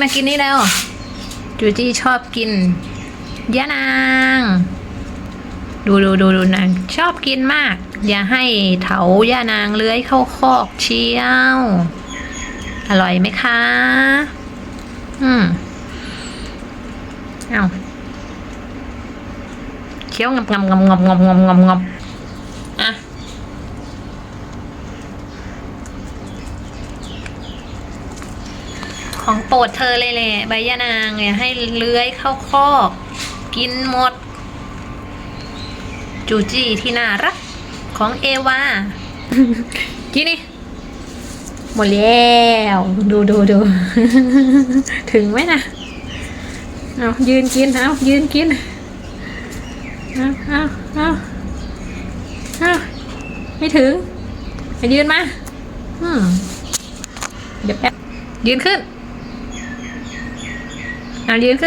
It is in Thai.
มากินนี่แล้วจูจี้ชอบกินยะนาง ดูดูดูดูนางชอบกินมาก อย่าให้เถาย่านางเลื้อยเข้าคอกเชียว อร่อยไหมคะ อืมเอาเคี้ยวงำงำงำงำงำงำงำงำอะ ของโปรดเธอเลยแหละใบยะนางเนี่ยให้เลื้อยเข้าคอกกินหมด จูจี้ที่น่ารัก ของเอวากินนี่หมดแล้วดูดูดูถึงไหมนะเอายืนกินเอายืนกินเอาเอาเอาเอาไม่ถึงไปยืนมา อืมเดี๋ยวแป๊บยืนขึ้น 哪你就